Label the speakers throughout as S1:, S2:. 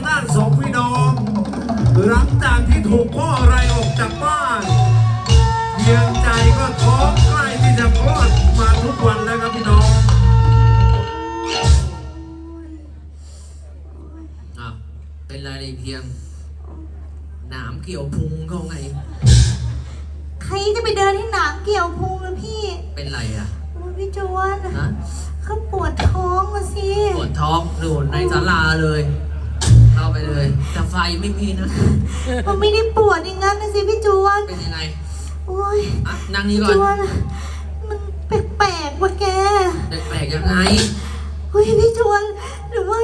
S1: างด้านสองพี่น้อง หลังจากที่ถูกพ่ออะไรออกจากบ้านเพียงใจก็ท้องใกล้ที่จะคลอดมาทุกวันแล้วครับพี่น้อง
S2: อะเป็นไรเลยเพียง หนามเกี่ยวพุงเขาไง
S3: ใครจะไปเดินให้หนามเกี่ยวพุงนะพี่
S2: เป็นไรอะ
S3: โอ้ยพี่จวน
S2: ฮะ
S3: เขาปวดท้องมาสิ
S2: ปวดท้องหนูในศาลาเลย เข้าไปเลย แต่ไฟไม่มีนะ
S3: มันไม่ได้ปวดอย่างนั้นนะสิพี่จวน
S2: เป็นยังไง
S3: โอ้ย
S2: อะนั่งนี่
S3: พี่
S2: ก่อ
S3: จวนนมันแปลกๆว่ะแก
S2: แปลกๆยังไง
S3: เฮ้ยพี่จวนหรือว่า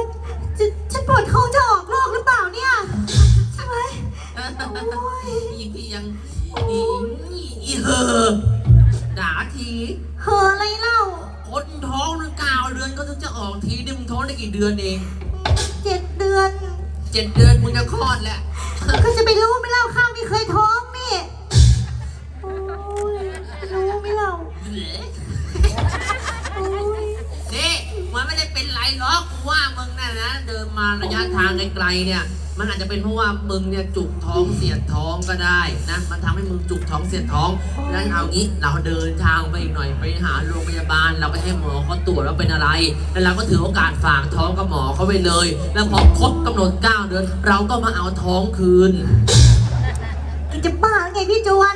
S3: จะฉันปวดท้องจะออกโรคหรือเปล่าเนี่ยใช่ไหมโอ้ย
S2: อีกทียังอีอีเหอด่าที
S3: เหอะอะไรเล่า
S2: คนท้องนึงเก้าเดือนก็ถึงจะออกทีนี่มึงท้องได้กี่เดือนเอง
S3: เจ็ดเดือน
S2: เจ็ดเดือนมึงจะคลอดแล้ว
S3: ก็จะไปรู้ไหม่เล่าข้างไม่เคยท้องนี่โอ้ยรู้ไหม่เล่าโอ้ย
S2: นี่มันไม่ได้เป็นไรหรอกกูว่ามึงน่ะนะ เดินมาระยะทางไกลๆเนี่ย มันอาจจะเป็นเพราะว่ามึงเนี่ยจุกท้องเสียดท้องก็ได้นะ มันทำให้มึงจุกท้องเสียดท้องงั้นเอางี้เราเดินทางไปอีกหน่อยไปหาโรงพยาบาล เราไปให้หมอเขาตรวจว่าเป็นอะไร แล้วเราก็ถือโอกาสฝากท้องกับหมอเขาไปเลย แล้วพอครบกำหนด9เดือนเราก็มาเอาท้องคืน
S3: แกจะบ้าหรือไงพี่จวน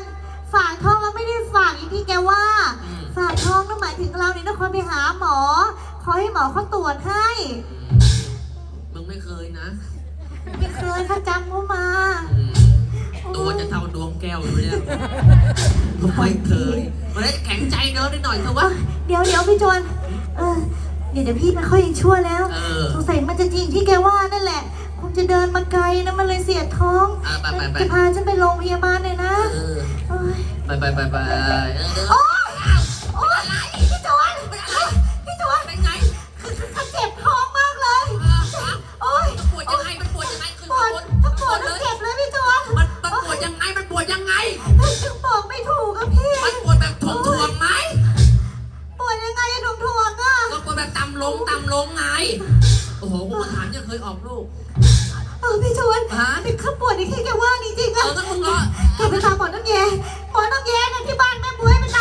S3: ฝากท้องแล้วไม่ได้ฝากอย่างที่แกว่า
S2: อืม
S3: ฝากท้องนั่นหมายถึงเราเนี่ยต้องคอยไปหาหมอ ขอให้หมอเขาตรวจให้
S2: มึงไม่เคยนะ
S3: ไม่เคยเขาจำเขามา
S2: อืมตัวจะเท่าดวงแก้วอยู่เนี่ยไม่เคยมันได้แข็งใจเดินได้หน่อยเถอะวะ
S3: เดี๋ยวเดี๋ยวพี่จวนเออเดี๋ยวเดี๋ยวพี่มันค่อยยังชั่วแล้ว
S2: เออ
S3: สงสัยมันจะจริงที่แกว่านั่นแหละ คงจะเดินมาไกลนะมันเลยเสียดท้อง
S2: อะไปไปไป
S3: จะพาฉันไปโรงพยาบาลหน่อยนะ
S2: เออ
S3: โอ้ย
S2: ไปไปไปไปเออเดี๋ยว
S3: โอ๊ย ว
S2: ดยังไง
S3: ถึ
S2: ง
S3: บอกไม่ถูกอะพี่
S2: มันปวดแบบถ่วงถ่วงๆไหม
S3: ปวดยังไงอะถุงถ่วงอะ
S2: ก็ปวดแบบต่ำลงต่ำลงไง โอ้โหกูมาถามยังเคยออกลูก
S3: เออพี่จวน
S2: ฮะ
S3: เป็นข้าปวดในที่แกว่าจริงๆ
S2: เอ
S3: อะ
S2: อถ้ามึงรอ
S3: แกไปตามหมอน้ำแยหมอน้ำแยนะที่บ้านแม่บุ้ยไปตา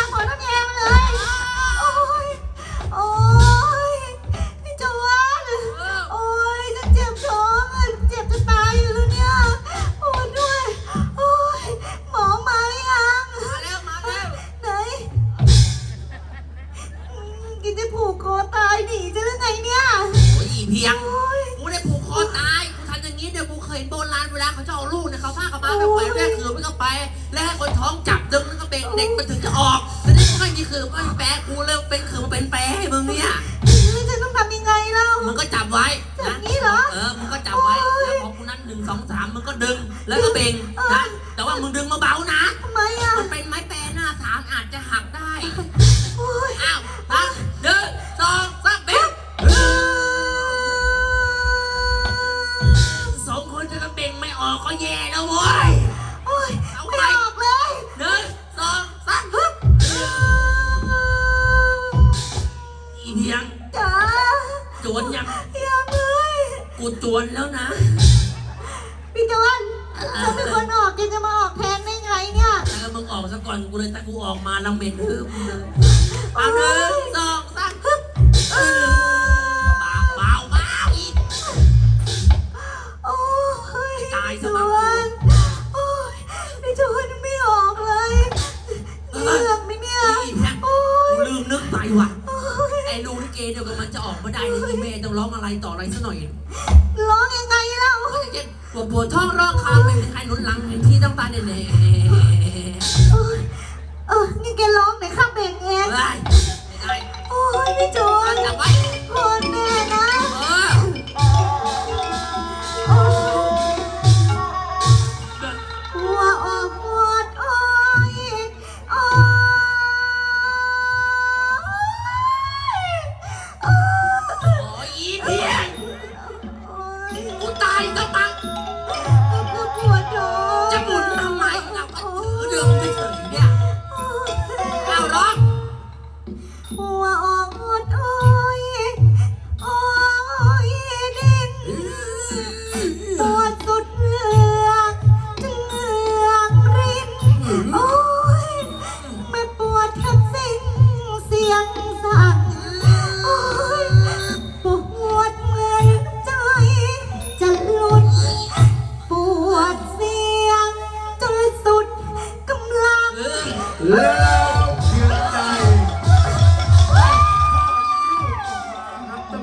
S3: มหมอน้ำแยมา จวนแล้วนะ
S2: พี่จวน
S3: ฉันเป็
S2: นคนออกแก
S3: จะมาออกแทนได้ไงเนี่ย
S2: เออมึงออกซะก่อนกูเลยแต่กูออกมาลังเหม็นฮึบเลยเอาเนึ่ง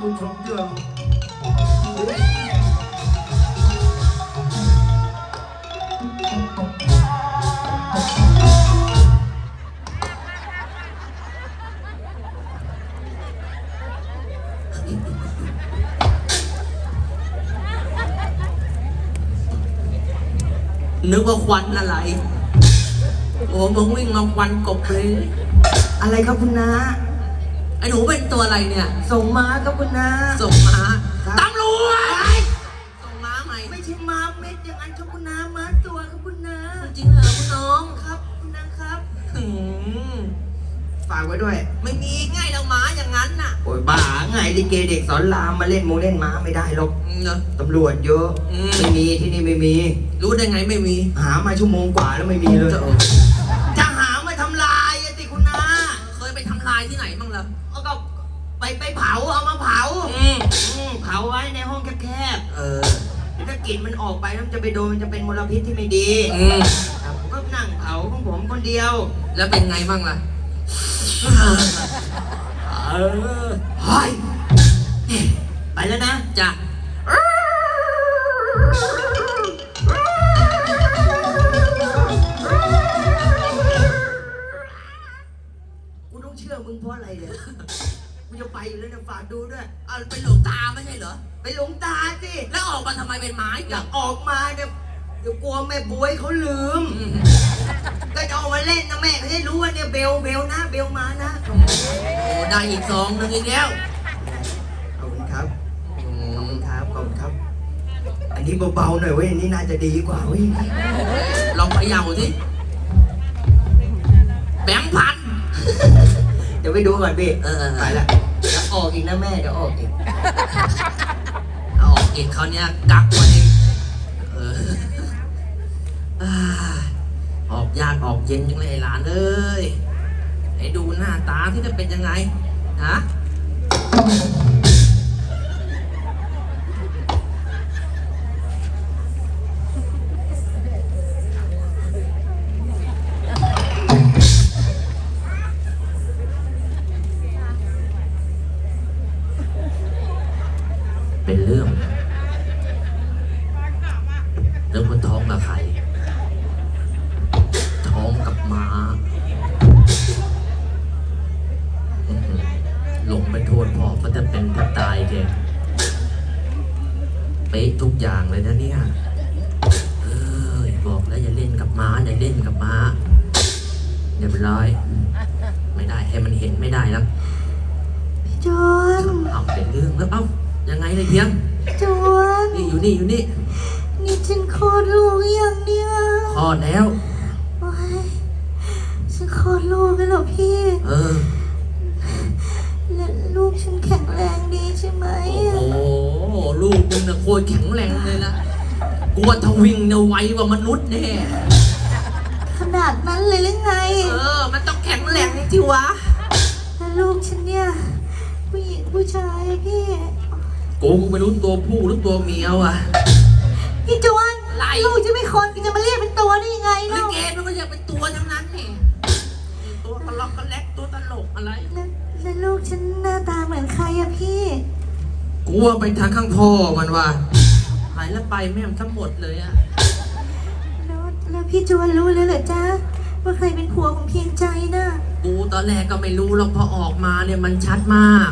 S2: บุญชมเดื
S3: อ
S2: งนึก
S3: ว่า
S2: ควันอะไร โอ้มึวิ่งมาควันกบเลย
S4: อะไรครับคุณนะ้า
S2: ไอ้หนูเป็นตัวอะไรเนี่ย
S4: ส่งมาครับคุณน้า
S2: ส่งม้า
S4: ครับ
S2: ตำรวจส่งม้าใหม่
S4: ไม่ใช่มาเม็ดอย่างนั้นครับคุณน้ามาตัวครับคุณน้า
S2: จริงเหรอคุณน้อง
S4: ครับคุณน้าครับ
S2: หืม
S4: ฝากไว้ด้วย
S2: ไม่มีง่ายแล้วม้าอย่างนั้นน่ะ
S4: โอ้ยบ้าไงลิเกเด็กสอนรามมาเล่นมูเล่นม้าไม่ได้หรอก
S2: อืมเนอะ
S4: ตำรวจเยอะ
S2: อืม
S4: ไม่มีที่นี่ไม่มี
S2: รู้ได้ไงไม่มี
S4: หามาชั่วโมงกว่าแล้วไม่มีเลย
S2: จะ
S4: จะหามาทำลายอะติคุณน้า
S2: เคยไปทำลายที่ไหนบ้างล่ะ
S4: เอาก็ ไปไปเผาเอามาเผา
S2: อืม
S4: อืมเผาไว้ในห้องแคบ
S2: เออ
S4: ๆถ้ากลิ่นมันออกไปแล้วมันจะไปโดนมันจะเป็นมลพิษที่ไม่ดี
S2: อืม
S4: ครับผมก็นั่งเผาของผมคนเดียว
S2: แล้วเป็นไงบ้างล่ะ
S4: เออเฮ้ยไปแล้วนะ
S2: จ้ะ
S4: กู จะไปอยู่แล้วเนี่ยฝากดูด้วย
S2: เอาเป็นหลวงตาไม่ใช่เหรอ
S4: ไปหลงตาสิ
S2: แล้วออกมาทำไมเป็นไม้
S4: อ
S2: กั
S4: ยา
S2: บ
S4: กออกมาเนี่ยเดี๋ยวกลัวแม่บวยเขาลืม
S2: อืม
S4: ก็จะเอามาเล่นนะแม่เขาได้รู้ว่าเนี่ยเบลเบลนะเบลมานะ
S2: โอ้ได้อีกสองหนึ่งอีกแล้ว
S4: ขอบคุณครับ
S2: อื
S4: ขอบ
S2: ม
S4: คุณครับขอบคุณครับ อันนี้เบาๆหน่อยเว้ยอันนี้น่าจะดีกว่าเว้ย
S2: ลองไปยาวสิแบงค์พัน
S4: เดี๋ยวไปดูก่อนพี่
S2: เออเออ
S4: ไปละเดี๋ยว ออกอีกนะแม่เดี๋ยวออกอีก
S2: เอาออกอีกเขาเนี้ยกักไว้เองเอออ่าออกยากออกเย็นจังเลยไอ้หลานเอ้ยให้ดูหน้าตาที่จะเป็นยังไงฮะ หลงไปโทษพ่อก็จะเป็นแทบตายแกเป๊ะทุกอย่างเลยนะเนี่ยเอ้ยบอกแล้วอย่าเล่นกับม้าอย่าเล่นกับม้าเรียบร้อย ไม่ได้ให้มันเห็นไม่ได้แล้ว
S3: พี่จวน
S2: เอาเป็นเรื่องแล้วเอ้ายังไงเลยเพียง
S3: จวน
S2: นี่อยู่นี่อยู่นี่
S3: นี่ฉันคลอดลูกหรือยังเนี่ย
S2: คลอดแล้ว
S3: โอ้ยฉันคลอดลูกแล้วเหรอพี่
S2: เออ
S3: และลูกฉันแข็งแรงดีใช่ไหม
S2: โอ้โหลูกมึงน่ะโคตรแข็งแรงเลยนะกลัวทวิงเนี่ยไวกว่ามนุษย์แน่
S3: ขนาดนั้นเลยหรือไง
S2: เออ มันต้องแข็งแรงที่วะ
S3: แล้วลูกฉันเนี่ยผู้หญิงผู้ชายอะพี่
S2: กูไม่รู้ตัวผู้หรือตัวเมียว่ะ
S3: พี่จวน
S2: ไร
S3: ลูกจะไม่คนจะมาเรียกเป็นตัวได้ยังไง
S2: ลิ
S3: เล่า
S2: เกมันก็จะเป็นตัวทั้งนั้นนี่ตัวตลกกระแลกตัวตลกอะไร
S3: แล้วแล้วลูกฉันหน้าตาเหมือนใครอะพี่
S2: กูว่าไปทางข้างพ่อมันว่ะหายแล้วไปแม่งทั้งหมดเลยอะ
S3: แล้วแล้วพี่จวนรู้แล้วเหรอจ๊ะว่าใครเป็นผัวของเพียงใจน่ะ
S2: กูตอนแรกก็ไม่รู้หรอกพอออกมาเนี่ยมันชัดมาก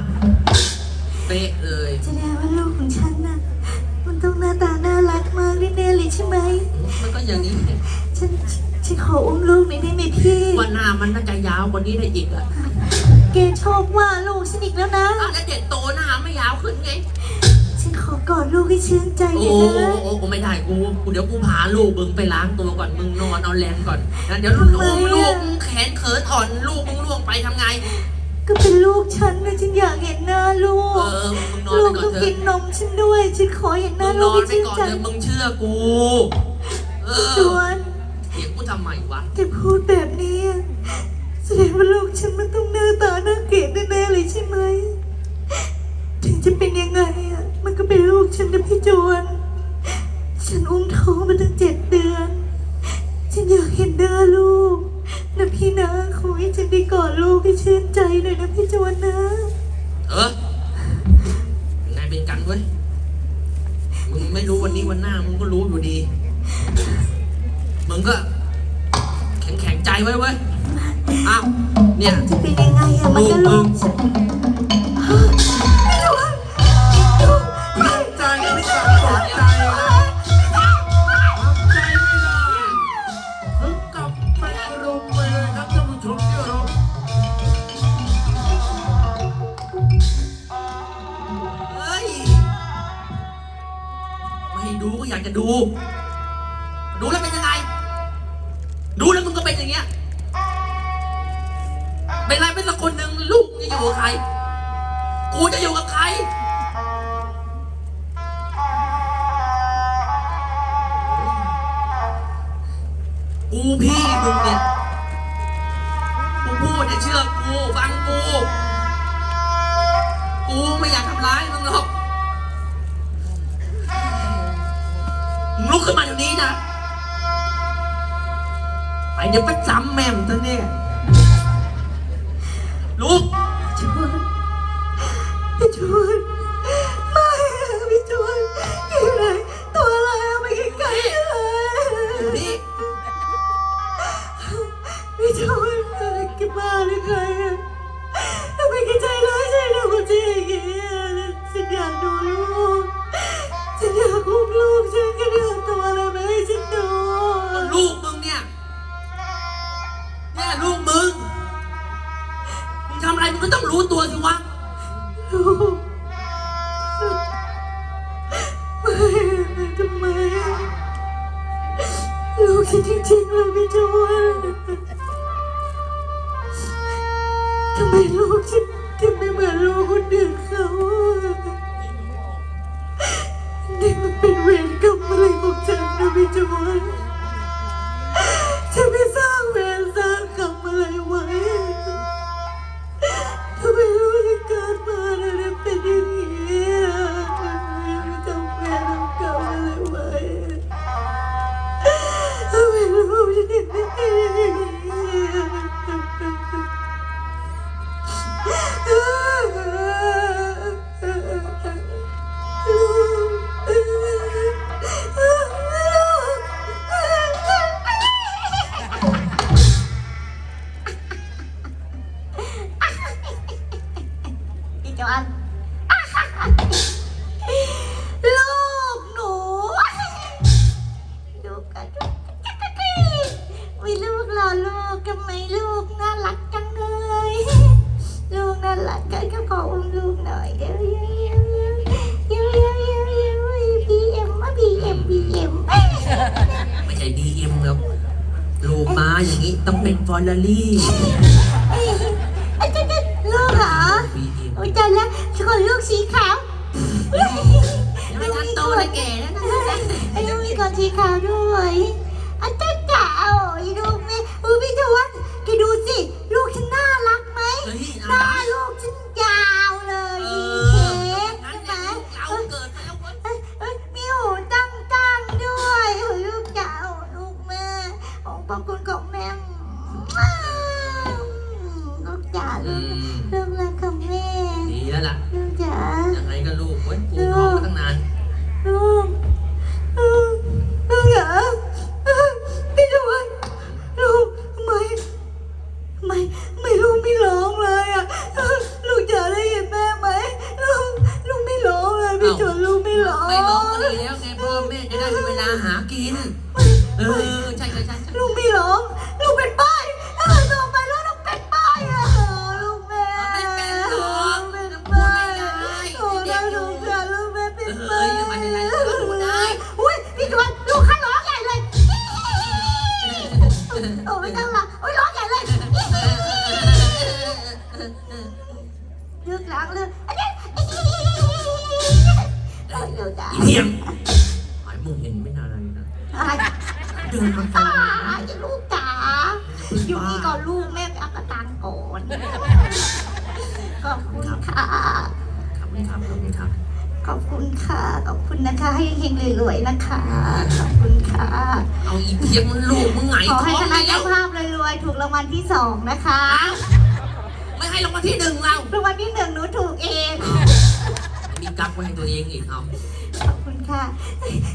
S2: เป๊ะเลย
S3: แสดงว่าลูกของฉันน่ะ มันต้องหน้าตาน่ารักมากแน่ๆเลยใช่ไหม
S2: มันก็อย่างนี้
S3: ฉัน ฉันขออุ้มลูกหน่อยได้ไหมพี่
S2: ว่าหน้ามันน่าจะยาวกว่านี้ได้อีกอะ
S3: แกชอบว่าลูกฉันอีกแล้วนะ
S2: อ้าวแล้วเด็กโตหน้าไม่ยาวขึ้นไง
S3: ฉันขอกอดลูกให้ชื่นใจ
S2: โอ้
S3: เลย
S2: โห
S3: นะ
S2: โอ้โหไม่ได้กูกูเดี๋ยวกูพาลูกมึงไปล้างตัวก่อนมึงนอนเอาแรงก่อนนะเดี๋ยวลูกลูกมึงแขนเขินอ่อนลูกมึงล่วงไปทำไง
S3: ก็เป็นลูกฉันนะฉันอยากเห็นหน้าลู
S2: เอก อมึงนอน
S3: ลู
S2: ไป
S3: ก
S2: ก่อ
S3: ต้อนง
S2: เถ
S3: กิ
S2: อะ
S3: นนมฉันด้วย ฉันขอเห็นห
S2: มึ
S3: น้าง
S2: น
S3: ลูก
S2: อน
S3: ให้
S2: ไป
S3: ชื่น
S2: ก่อน
S3: ใจ
S2: เถอะมึงเชื่อกูเอ
S3: จ
S2: อ
S3: วน
S2: เถียงกูทำไมวะ
S3: แกพูดแบบนี้อะ แสดงว่าลูกฉันมันต้องหน้าตาน่าเกลียดแน่ๆเลยใช่ไหม ถึงจะเป็นยังไงอะ มันก็เป็นลูกฉันนะพี่จวน ฉันอุ้มท้องมาตั้งเจ็ดเดือน ฉันอยากเห็นหน้าลูกนะพี่นะขอให้ฉันได้กอดลูกให้ชื่นใจหน่อยนะพี่จวนนะ
S2: เออยังไงเป็นกันเว้ย มึงไม่รู้วันนี้วันหน้ามึงก็รู้อยู่ดี มึงก็ แข็งแข็งใจไว้เว้ย อ้าว เนี่ย
S3: จะเป็นยังไงอะมันจะ
S2: ลุดฮะไม่รู้ไม่
S3: ใจไม่ใจ
S2: ต
S3: กใใจไม่ได้งไม่านเฮ้ย ไม่ดูก็อยากจะดู จ
S2: ไอ้เจ้า
S3: ลูกเหรอ
S2: บีเอ็ม
S3: โอ้ยจันแล้วขนลูกสีขาว
S2: ยังไม่ทันโตเลยแก่แล้วนะ
S3: ไอ้ลูกมีขนสีขาวด้วยอาจารย์จ๋าโอ้ยลูกแม่อุ้ยพี่ทวนแกดูสิ ลูกฉันน่ารักไหมน่า ลาหา
S2: กิน
S3: เออ
S2: ใช่ใช่ใช่ใช่
S3: ลูกไม่ร้อง ลูกเป็นป้ายเออต่อไปแล้วลูกเป็นป้ายอะลูกแม่
S2: ไม่เป็นหรอก
S3: เป็น
S2: พูด
S3: ป้า
S2: ไม่
S3: ย
S2: ได้
S3: โอ้ย
S2: เด็กอ
S3: ลู
S2: ยู่
S3: กจ๋าลูกแม่เป็น
S2: เอ้
S3: ป้าย
S2: ยไม่เป็นไรเราพูดได้
S3: อุ้ยพี่จวนลูกข้าร้องใหญ่เลยโอ้ไม่ต้องละโอ้ยร้องใหญ่เลยเลือกล้างเลยอันนี้ลูกจ๋า
S2: อีเทียมไอ้
S3: คุณนะคะ ให้เฮงๆรวยๆนะคะ ขอบคุณค่ะ
S2: เอาอีเทียมมันลูกมึงไง
S3: ขอ
S2: ท้
S3: ให้
S2: อง
S3: คณะ
S2: แล้
S3: เจ้าวภาพรวยๆถูกรางวัลที่สองนะคะ
S2: ไม่ให้รางวัลที่หนึ่งเรา
S3: รางวัลที่หนึ่งหนูถูกเอง
S2: มีกักไว้ให้ตัวเองอีกเอา
S3: ขอบคุณค่ะ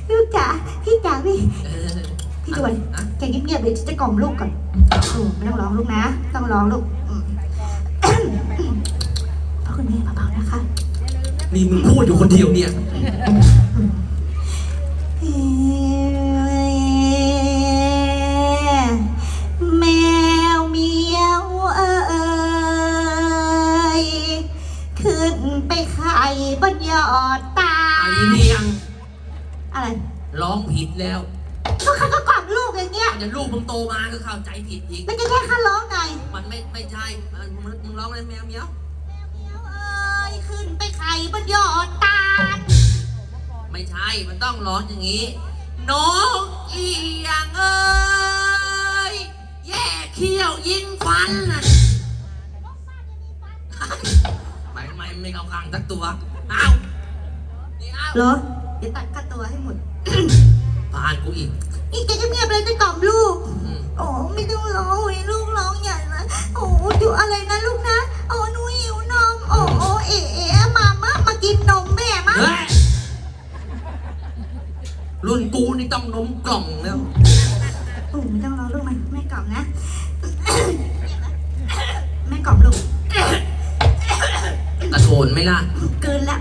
S3: ลูกจ๋าพี่จ๋าพี่
S2: เออ
S3: พี่จวน
S2: อะ
S3: แกเงียบๆเลยจะกล่อมลูกก่อนโอ้ไม่ต้องร้องลูกนะต้องร้องลูกอืมพ่อคุณแม่เบาๆนะคะ
S2: นี่มึงพูดอยู่คนเดียวเนี่ย
S3: บนยอดตา
S2: ไอ้เนียง
S3: อะไร
S2: รร้องผิดแล้ว
S3: ก็ข้าก็กล่อมลูกอย่างเงี้ย
S2: เดี๋ยวลูกมึงโตมาก็เข้าใจผิดอีก
S3: แล้วจะแค่ข้าร้องไง
S2: มันไม่ไม่ใช่มันมึงมึงร้องอะไรแมวเมียว
S3: เอ้ยขึ้นไปไข่บนยอดตาล
S2: ไม่ใช่ มันต้องร้องอย่างนี้นกอีหยังเอ้ยแย่เขี้ยวยิงฟันน่ะ ไม่ไม่เอากลางสักตัวเอานี่เอา
S3: เหรอ เดี๋ยวตัดค่าตัวให้หมด
S2: ผ่านกูอีก
S3: อีกแกจะเงียบเลยจะกล่อมลูก
S2: อืม
S3: โอ้ไม่ต้องร้องเว้ยลูกร้องใหญ่นะโอ้ดูอะไรนะลูกนะ โอ้หนูหิวนม โอ้โอ้เอ๋เอ๋มามามากินนมแม่มา
S2: เฮ้ยรุ่นกูนี่ต้องนมกล่องแล้ว
S3: โอ้ไม่ต้องร้องลูกมาแม่กล่อมนะ แม่กล่อมลูก
S2: นไหม่ล่ะ
S3: เกินละ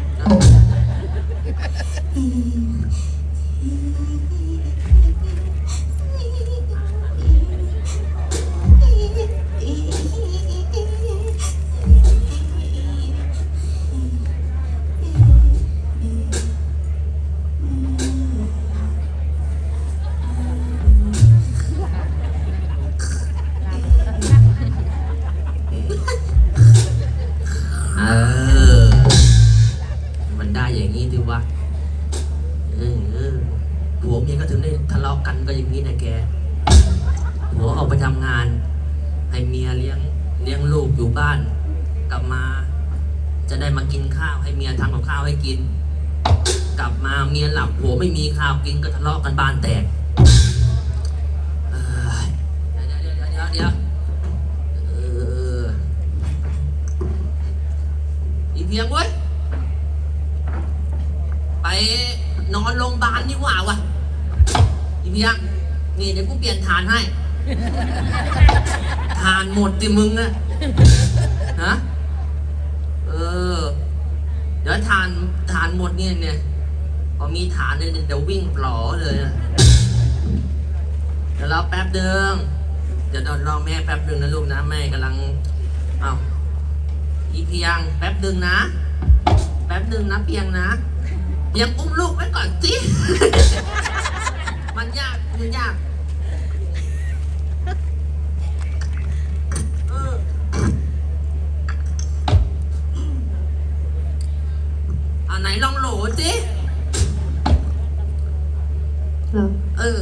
S2: ไม่มีข้าวกินก็ทะเลาะกันบ้านแตกเอ้ยเดี๋ยวเดี๋ยวเดี๋ยวเดี๋ยวเดี๋ยวเอออีเพียงเว้ย ไปนอนโรงพยาบาลดีกว่าวะอีเพียงนี่เดี๋ยวกูเปลี่ยนฐานให้ฐานหมดติมึงอะฮะ เออ เดี๋ยวฐานฐานหมดเนี่ยเนี่ย มีฐานเนี่ยเดี๋ยววิ่งปลอเลยอะเดี๋ยวรอแป๊บเดิงเดี๋ยวรอแม่แป๊บเดิงนะลูกนะแม่กำลังเอ้าอีเพียงแป๊บหนึ่งนะ แป๊บหนึ่งนะเพียงนะเพียงอุ้มลูกไว้ก่อนสิมันยากมันยากอออันไหนลองโหลสิ
S3: เหรอ
S2: เออ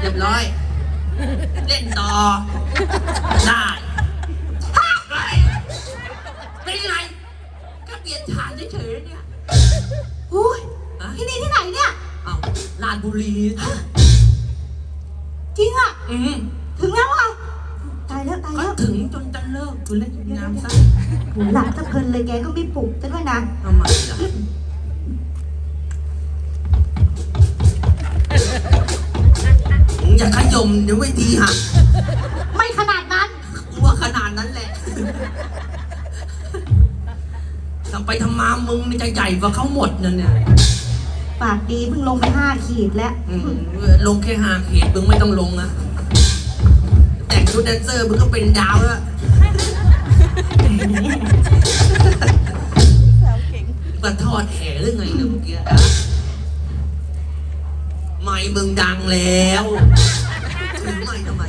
S2: เรียบร้อย เล่นต่อ ได้เป็นไรก็เปลี่ยนฐานเฉยๆเนี่ย
S3: อุ้ย
S2: อะ
S3: ที่นี่ที่ไหนเนี่ย
S2: เอ้าลาดบุรี
S3: จริงอะ
S2: อืม
S3: ถึงแล้วอะ ตายแล้วตาย
S2: ก็
S3: แล้ว
S2: ถึงจนจะเลิกคุณเล่นงามซะ
S3: โหหลับซะเพลินเลยแกก็ไม่ปลุกจะด้วยนะ
S2: ทำไมล่ะ อย่าขยมเดี๋ยวเวทีหัก
S3: ไม่ขนาดนั้น
S2: กูว่าขนาดนั้นแหละทำไปทำมามึงนี่จะใหญ่กว่าเขาหมดนั่นเนี่ย
S3: ปากดีเพิ่งลงไปห้าขีดแล้ว
S2: อืมลงแค่ห้าเขตมึงไม่ต้องลงนะแต่งชุดแดนเซอร์มึงก็เป็นดาวแล้ว มาทอดแห่หรือไงเนี่ยเมื่อกี้ อะไม่มึงดังแล้วถือไม่ทำไม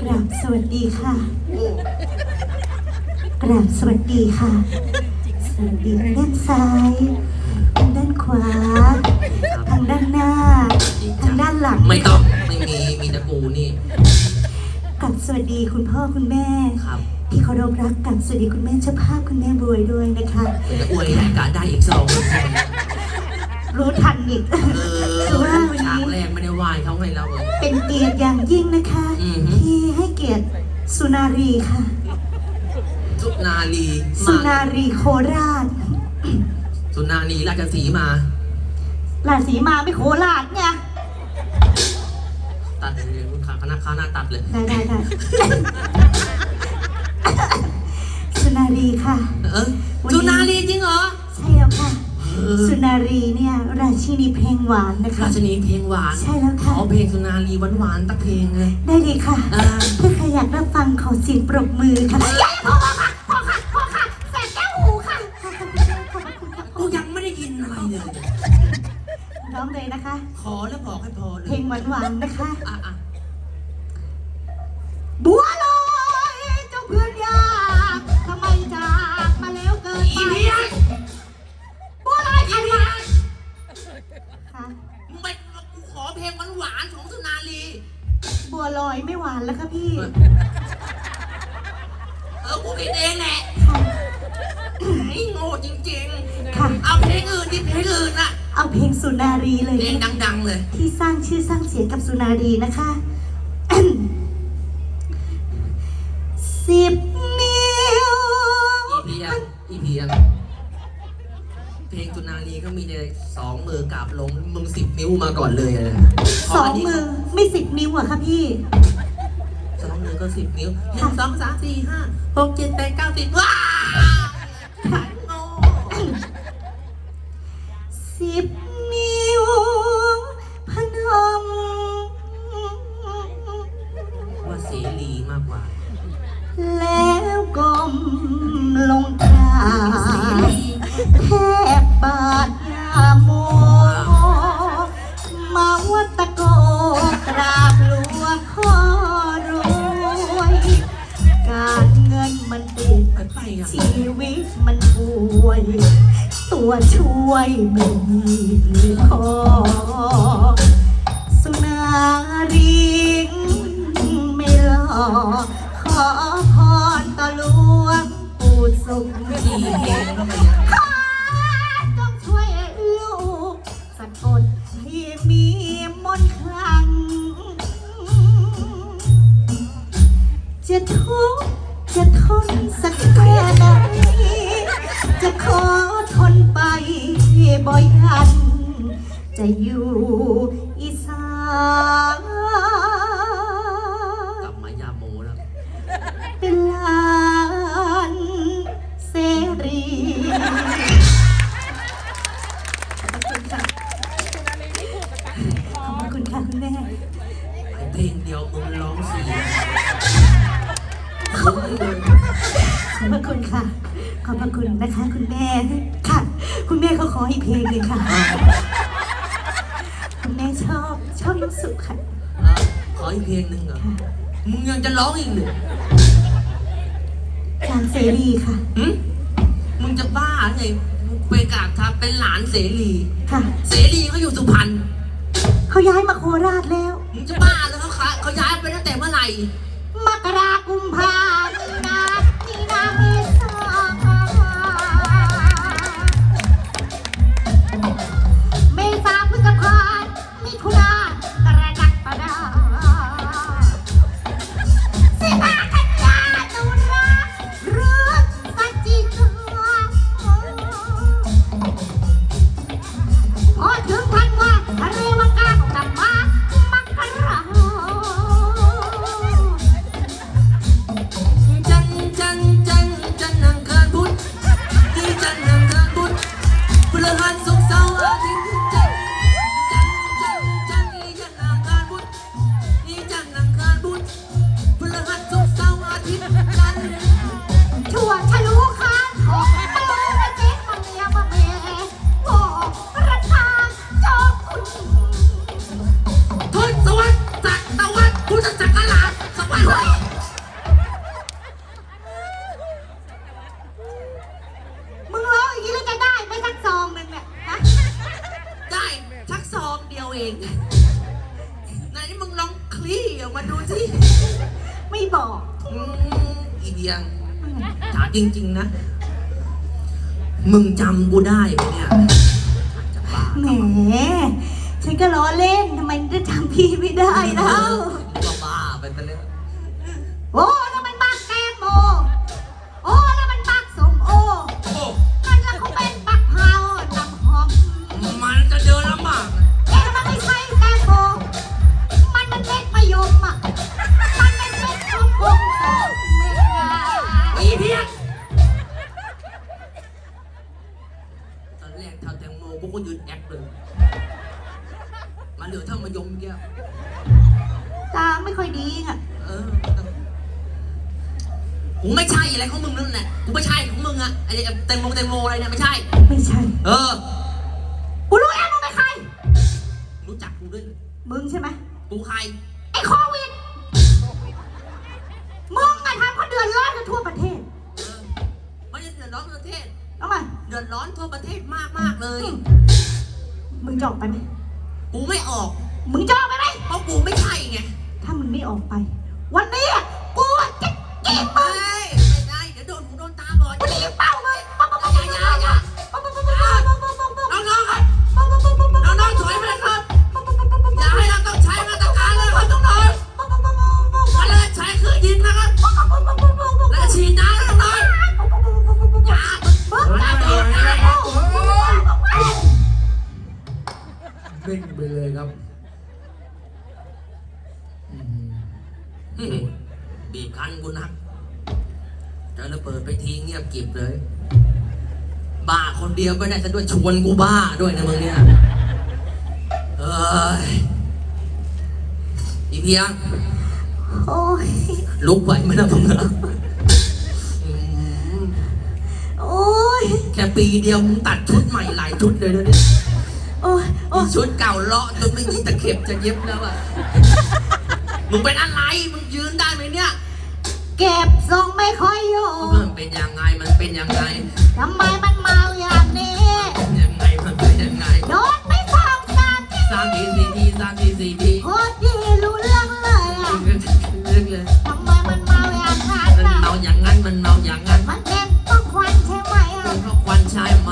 S3: กราบสวัสดีค่ะ
S2: โอ้
S3: กราบสวัสดีค่ะ สวัสดีทางด้านซ้ายทางด้านขวา ทางด้านหน้า ทางด้านหลัง
S2: ไม่ต้องไม่มีมีแต่กูนี่
S3: กับสวัสดีคุณพ่อคุณแม่
S2: ครับ
S3: ที่เคารพรักกับสวัสดีคุณแม่เจ้าภาพคุณแม่บวยด้วยนะคะ
S2: เดี๋ยวจะอวยรายการได้อีกสองคน
S3: รู้ทันอีก
S2: เออ
S3: คือว่าวัน
S2: ฉาก
S3: นี้
S2: แรกไม่ได้ไหวเขาให้เราเออ
S3: เป็นเกียรติอย่างยิ่งนะคะ
S2: อือฮึ
S3: ที่ให้เกียรติสุนารีค่ะ
S2: สุนารี
S3: สุ
S2: มา
S3: นารีโคราช
S2: สุนารีราชสีมา
S3: ราชสีมาไม่โคราชเนี่ย
S2: ตัดเลยคุณขาคณะค้าหน้าตัดเลย
S3: ได้ได้ได้ สุนารีค่ะ
S2: เออสุนารีจริงเหรอ
S3: ใช่แล้วค่ะ
S2: คือ
S3: สุนารีเนี่ยราชินีเพลงหวานนะคะ
S2: ราชนีเพลงหวาน
S3: ใช่แล้วค่ะ เอา
S2: เพลงสุนารีหวานหวานตักเพลงเลย
S3: ได้เลยค่ะ
S2: อ่า
S3: ถ้าใครอยากรับฟังขอเสียงปรบมือค่ะพ่อค่ะพอค่ะพอค่ะแสบแก้วหูค่ะ
S2: กูยังไม่ได้ยินอะไรเลย
S3: ร้องเลยนะคะ
S2: ขอแล้วบอกให้พอเล
S3: เพลงหวานๆนะคะ
S2: อะอะาง
S3: ชื่อสร้างเสียงกับสุนารีนะคะสิบมิว
S2: อีพียงอีพียงเพลงจุนารีก็มีแต่สองมือกราบลงมึงสิบนิ้วมาก่อนเลยนะ
S3: สองมือไม่สิบนิ้วอะค่ะพี่
S2: สองมือก็สิบนิ้วหนึ่งสองสามสี่ห้าหกเจ็ดแปดเก้าสิบว้า
S3: ต้องช่วยลูกสะกดให้มีมนคัง จะทุกข์จะทนสักแค่ไหจะขอทนไปบ่อยัน จะอยู่อีสาน คุณค่ะ ขอบพระคุณนะคะ คุณแม่ ค่ะ คุณแม่เขาขออีกเพลงเลยค่ะ คุณแม่ชอบชอบน้องสุค่ะ
S2: ขออีกเพลงหนึ่งเหรอมึงยังจะร้องอีกเหนึ่ง
S3: จางเสรีค่ะ
S2: มึงจะบ้าไงมึงไปกาบทับเป็นหลานเสรี
S3: ค่ะ
S2: เสรีเขาอยู่สุพรรณ
S3: เขาย้ายมาโคราชแล้ว
S2: มึงจะบ้าแล้วเขาเขาย้ายไปตั้งแต่เมื่อไหร่
S3: มกราคมภา จำ
S2: กูได้
S3: ออกไป
S2: วันนี้ ดีย
S3: วก็
S2: ได้ซะด้วยชวนกูบ้าด้วยนะมึงเนี่ยเอยอีเพียง
S3: โอ้ย
S2: ลุกไหวไหมนะมึงอะ
S3: โอ้ย
S2: แค่ปีเดียวมึงตัดชุดใหม่หลายชุดเลยนะเนี่ย
S3: โอ้ยโอ้ย
S2: ชุดเก่าเลาะจนไม่มีตะเข็บจะเย็บแล้วอะมึงเป็นอะไร มึงยืนได้ไหมเนี่ย
S3: เก็บทรงไม่ค่อยอยู่
S2: มันเป็นยังไงมันเป็นยังไง
S3: ทำไมมันเมาอย่างนี้
S2: ยังไงมันเป็นยังไง
S3: โดนไม่สองสามที
S2: สามทีสี่ทีสามทีสี่ที
S3: โคตรดีรู้เรื่องเลยอะ
S2: เรื่องเลย
S3: ทำไมมันเมาอย่างนั้น
S2: มันเมาอย่างนั้นมันเมาอย่างนั้น
S3: มันเป็นเพราควันใช่ไหมอะต้อง
S2: ควันใช่ไห
S1: ม